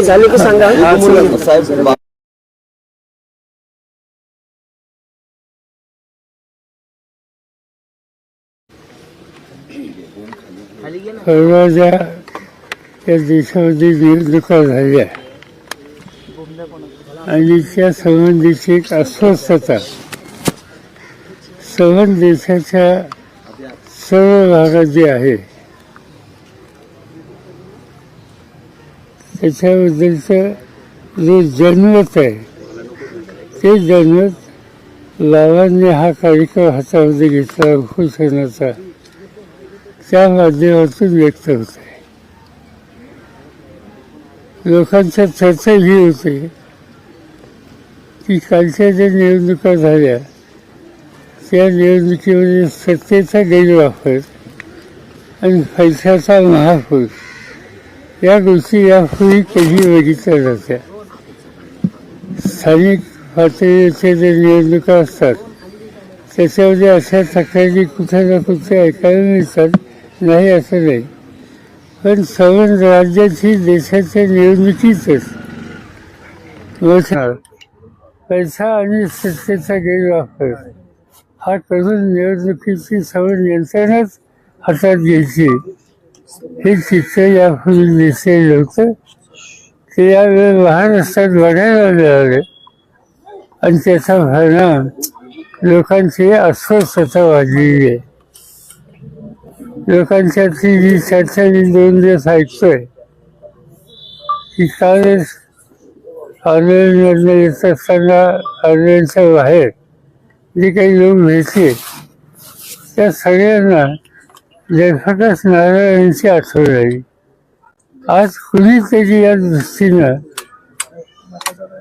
ते झाले की सांगा? साहेब त्या देशामध्ये निवडणुका झाल्या आणि त्या संबंधीची एक अस्वस्थता. संबंध देशाच्या सर्व भागात जे आहे त्याच्याबद्दलचं जे जनमत आहे ते जनमत लावांनी हा कार्यक्रम हातामध्ये घेतला घोषणाचा त्या माध्यमातून व्यक्त होत आहे लोकांच्या चर्चा ही होते की कालच्या ज्या निवडणुका झाल्या त्या निवडणुकीमध्ये सत्तेचा गैरवापर आणि पैशाचा महापूर या गोष्टी यापूर्वी कधी बघितल्या जात्या स्थानिक पातळीवरच्या ज्या निवडणुका असतात त्याच्यामध्ये अशा तक्रारी कुठे ना कुठे ऐकायला मिळतात. नाही असं नाही. पण संबंध राज्याची देशाच्या निवडणुकीतच पैसा आणि सत्तेचा गैरवापर हा करून निवडणुकीची सवय यंत्रणाच हातात घ्यायची. हे चित्र यापूर्वी दिसलेलं होतं ते यावेळी महाराष्ट्रात बघायला मिळाले आणि त्याचा परिणाम लोकांची अस्वस्थता वाढलेली आहे लोकांच्यातली जी चर्चा मी दोन दिवस ऐकतोय की कालच आंदोलनातनं येत असताना आंदोलनाच्या बाहेर जे काही लोक भेटले त्या सगळ्यांना लेखकच नारायणांची आठवण आली आज कुणीतरी या दृष्टीनं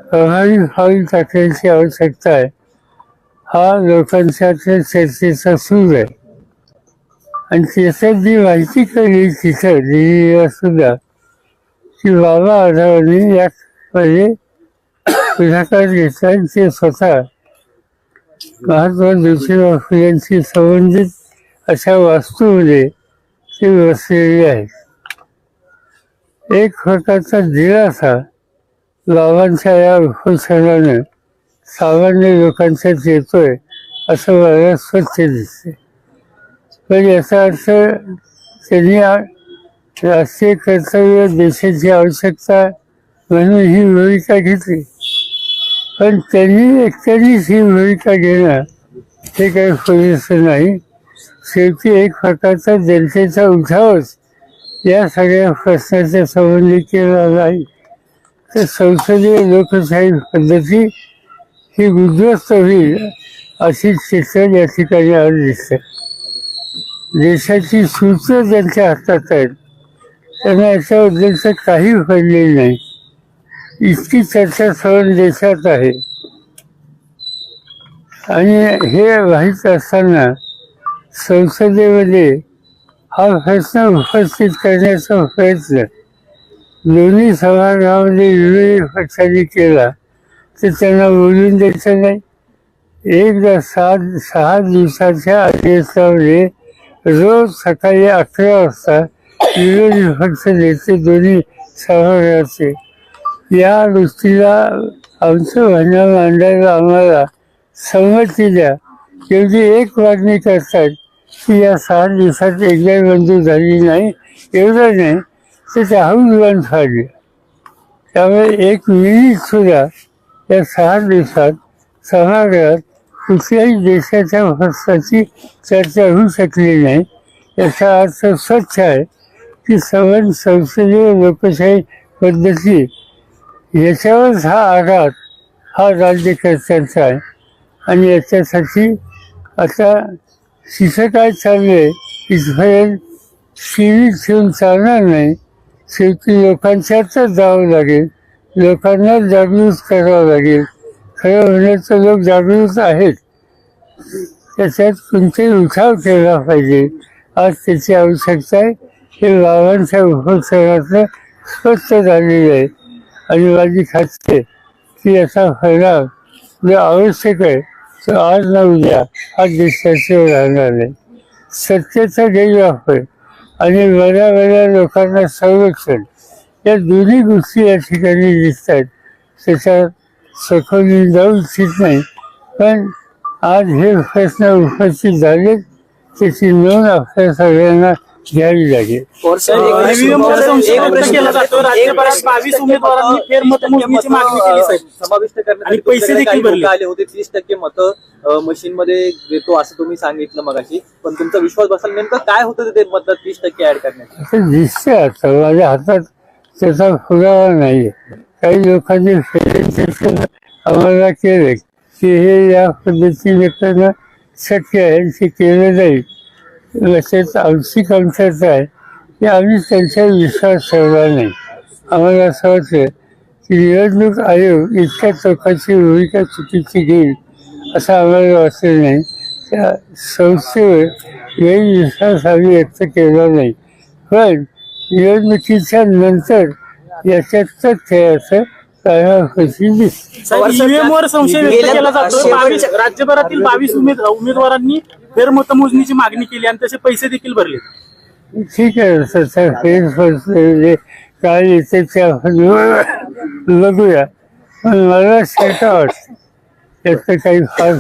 प्रभावी भावी टाकण्याची आवश्यकता आहे. हा लोकांच्या चर्चेचा सूर आहे. आणि त्याच्यात जी माहिती कळली तिथं दिल्लीला सुद्धा की बाबा आढावांनी यामध्ये पुढाकार घेतला आणि ते स्वतः महात्मा ज्योतिबा फुलेंशी संबंधित अशा वास्तूमध्ये म्हणजे ती वसलेली आहेत एक प्रकारचा दिलासा लावांच्या या उपोषणानं सामान्य लोकांच्यात येतोय असं मला स्वच्छ दिसते. पण याचा अर्थ त्यांनी राष्ट्रीय कर्तव्य देशाची आवश्यकता म्हणून ही भूमिका घेतली. पण त्यांनी एकट्यानेच ही भूमिका घेणं हे काही पुरेसं नाही. शेवटी एक प्रकारचा जनतेचा उठावच या सगळ्या प्रश्नाच्या संबंधी केला नाही. तर संसदीय लोकशाही पद्धती ही उद्ध्वस्त होईल अशी चित्र या ठिकाणी आज दिसते. देशाची सूत्र ज्यांच्या हातात आहेत त्यांना याच्याबद्दलचं काही पडलेलं नाही. इतकी चर्चा सर्व देशात आहे. आणि हे माहीत असताना संसदेमध्ये हा प्रश्न उपस्थित करण्याचा प्रयत्न दोन्ही सभागृहामध्ये विरोधी पक्षांनी केला तर त्यांना बोलून द्यायचं नाही. एकदा सात सहा दिवसाच्या अधिवेशनामध्ये रोज सकाळी अकरा वाजता विरोधी पक्ष नेते दोन्ही सभागृहाचे. या गोष्टीला आमचं म्हणणं मांडायला आम्हाला संमती द्या. एवढी एक मागणी करतात. की या सहा दिवसात एकदा मंजूर झाली नाही एवढं नाही तर त्या हौल झाली. त्यामुळे एक मिनिट सुद्धा या सहा दिवसात सभागृहात कुठल्याही देशाच्या भ्रष्टाची चर्चा होऊ शकली नाही. याचा अर्थ स्वच्छ आहे की संबंध संसदीय लोकशाही पद्धती याच्यावरच हा आघात हा राज्यकर्त्यांचा आहे. आणि याच्यासाठी आता तिथं काय चाललंय? इथपर्यंत सीमित ठेवून चालणार नाही. शेवटी लोकांच्यातच जावं लागेल. लोकांना जागृत करावं लागेल. खरं होण्याचं लोक जागृत आहेत. त्याच्यात कोणते उठाव केला पाहिजे. आज त्याची आवश्यकता आहे. हे बाबांच्या उपसर्गातलं स्पष्ट झालेलं आहे. आणि माझी खात्री की याचा फायदा जो आवश्यक आहे आज ना उद्या हा देशाचे राहणार नाही सत्तेचा गैरवापर आणि बऱ्या बऱ्या लोकांना संरक्षण या दोन्ही गोष्टी या ठिकाणी दिसत आहेत त्याच्यात सखोल जाऊ इच्छित नाही. पण आज हे प्रश्न उपस्थित झालेत. त्याची नोंद आपल्या सगळ्यांना घ्यावी लागेल बावीस उमेदवारांनी फेरमतमोजणीची मागणी केली साहेब. समाविष्ट करण्यासाठी आणि पैसे तुमच्याकडे काही देखील भरले. लोकं आले होते तीस टक्के मतं मशीन मध्ये देतो असं तुम्ही सांगितलं मगाशी. पण तुमचा विश्वास बसाल नेमकं काय होतं ते मत तीस टक्के ऍड आता माझ्या हातात त्याचा पुरावा नाही. काही लोकांनी presentation आम्हाला केले की हे या पद्धतीने करणं शक्य आहे ते केलं जाईल. तसेच आमची कमतरता आहे. की आम्ही त्यांच्यावर विश्वास ठेवला नाही. आम्हाला असं वाटतं की निवडणूक आयोग इतक्या चौकाची भूमिका चुकीची घेईल असं आम्हाला वाटलं नाही. त्या संस्थेवर गैरविश्वास आम्ही व्यक्त केला नाही. पण निवडणुकीच्या नंतर याच्यात तथ्य असं काळापाशी दिसतं संशय व्यक्त केला जातो. राज्यभरातील बावीस उमेद उमेदवारांनी फेरमतमोजणीची मागणी केली आणि तसे पैसे देखील भरले ठीक आहे म्हणजे काय येते बघूया. पण मला शंका वाटते त्याचं काही फार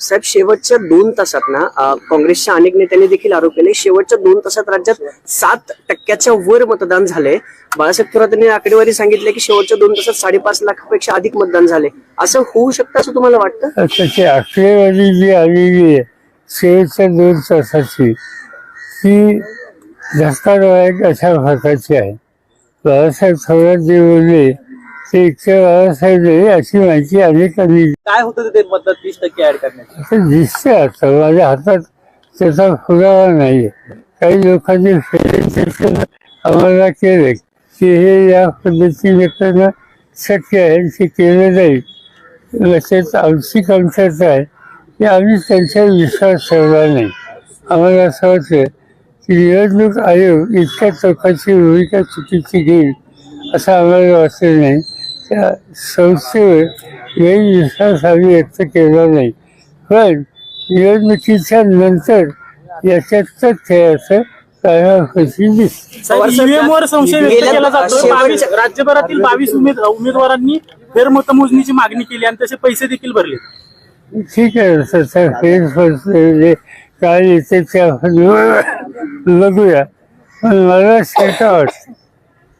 साहेब शेवटच्या दोन तासात ना अं, काँग्रेसच्या अनेक नेत्यांनी देखील आरोप केले. शेवटच्या दोन तासात राज्यात सात टक्क्याच्या वर मतदान झाले. बाळासाहेब थोरात यांनी आकडेवारी सांगितले की शेवटच्या दोन तासात साडेपाच लाखापेक्षा अधिक मतदान झाले. असं होऊ शकतं असं तुम्हाला वाटतं? त्याची आकडेवारी जी आलेली आहे शेवटच्या दोन तासाची. ती धक्कादायक अशा प्रकारची आहे. बाळासाहेब थोरात जे बोलले ते इतके बाळासाहेब नाही अशी माहिती अनेकांनी काय होतं ते मत तीस टक्के ऍड करण्याचं? असं दिसतंय आता माझ्या हातात त्याचा पुरावा नाही. काही लोकांनी presentation आम्हाला केले की हे या पद्धतीने करणं शक्य आहे ते केलं जाईल. तसेच आमची कमतरता आहे आम्ही त्यांच्यावर विश्वास ठेवला नाही. आम्हाला असं वाटतं की निवडणूक आयोग इतक्या चौकाची भूमिका चुकीची घेईल असं आम्हाला वाटलं नाही. त्या संस्थेवर गैरविश्वास आम्ही व्यक्त केला नाही. पण निवडणुकीच्या नंतर याच्यात तथ्य असं राज्यभरातील बावीस उमेद उमेदवारांनी फेरमतमोजणीची मागणी केली आणि तसे पैसे देखील भरले. ठीक आहे म्हणजे काय येते बघूया. पण मला शंका वाटते.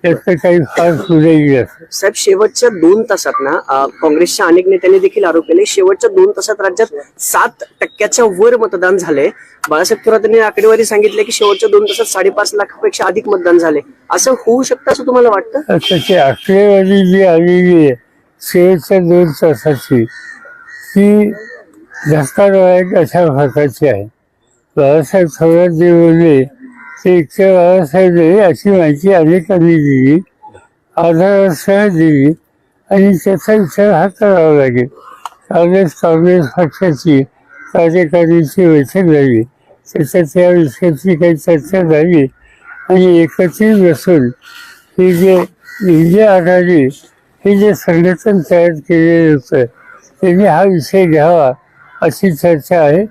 त्याचं काही फार पुढे गेलं साहेब शेवटच्या दोन तासात ना अं, काँग्रेसच्या अनेक नेत्यांनी देखील आरोप केले. शेवटच्या दोन तासात राज्यात सात टक्क्याच्या वर मतदान झाले. बाळासाहेब थोरात यांनी आकडेवारी सांगितले की शेवटच्या दोन तासात साडेपाच लाखापेक्षा अधिक मतदान झाले. असं होऊ शकतं असं तुम्हाला वाटतं? त्याची आकडेवारी जी आलेली आहे शेवटच्या दोन तासाची ती धक्कादायक अशा प्रकारची आहे. बाळासाहेब थोरात जे बोलले ते इतके बाळासाहेब दिले अशी माहिती अनेकांनी दिली. आधारासह दिली आणि त्याचा विचार हा करावा लागेल. काँग्रेस काँग्रेस पक्षाची कार्यकारिणीची बैठक झाली. त्याच्यात या विषयाची काही चर्चा झाली आणि एकत्रित बसून हे जे इंडिया आघाडी हे जे संघटन तयार केलेलं होतं त्यांनी हा विषय घ्यावा अशी चर्चा आहे.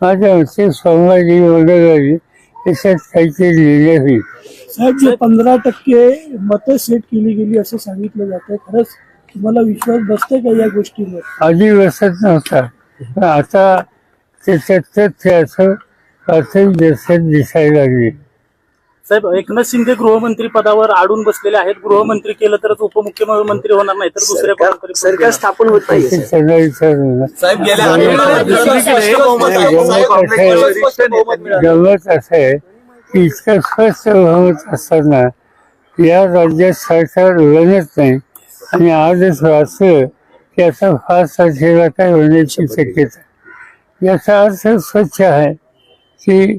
माझ्या मते सोमवारी मंगळवारी त्याच्यात काहीतरी लिहिलं होईल. साहेब जे पंधरा टक्के मतं सेट केली गेली असं सांगितलं जातं खरंच तुम्हाला विश्वास बसतोय का या गोष्टीवर? आधी बसत नव्हता. पण आता त्याच्यात तथ्य असं प्राथमिक दर्शन दिसायला लागले. साहेब एकनाथ शिंदे गृहमंत्री पदावर अडून बसलेले आहेत. गृहमंत्री केलं तरच उपमुख्यमंत्री होणार नाही तर दुसऱ्या सरकार कोणातरी सरकार स्थापन होत नाही विचारून गमत असं आहे की इतकं स्वस्थ बहुमत असताना या राज्यात सरकार बनत नाही. आणि आजच वाचलं की आता फार तारखेला काय होण्याची शक्यता. याचा अर्थ स्वच्छ आहे की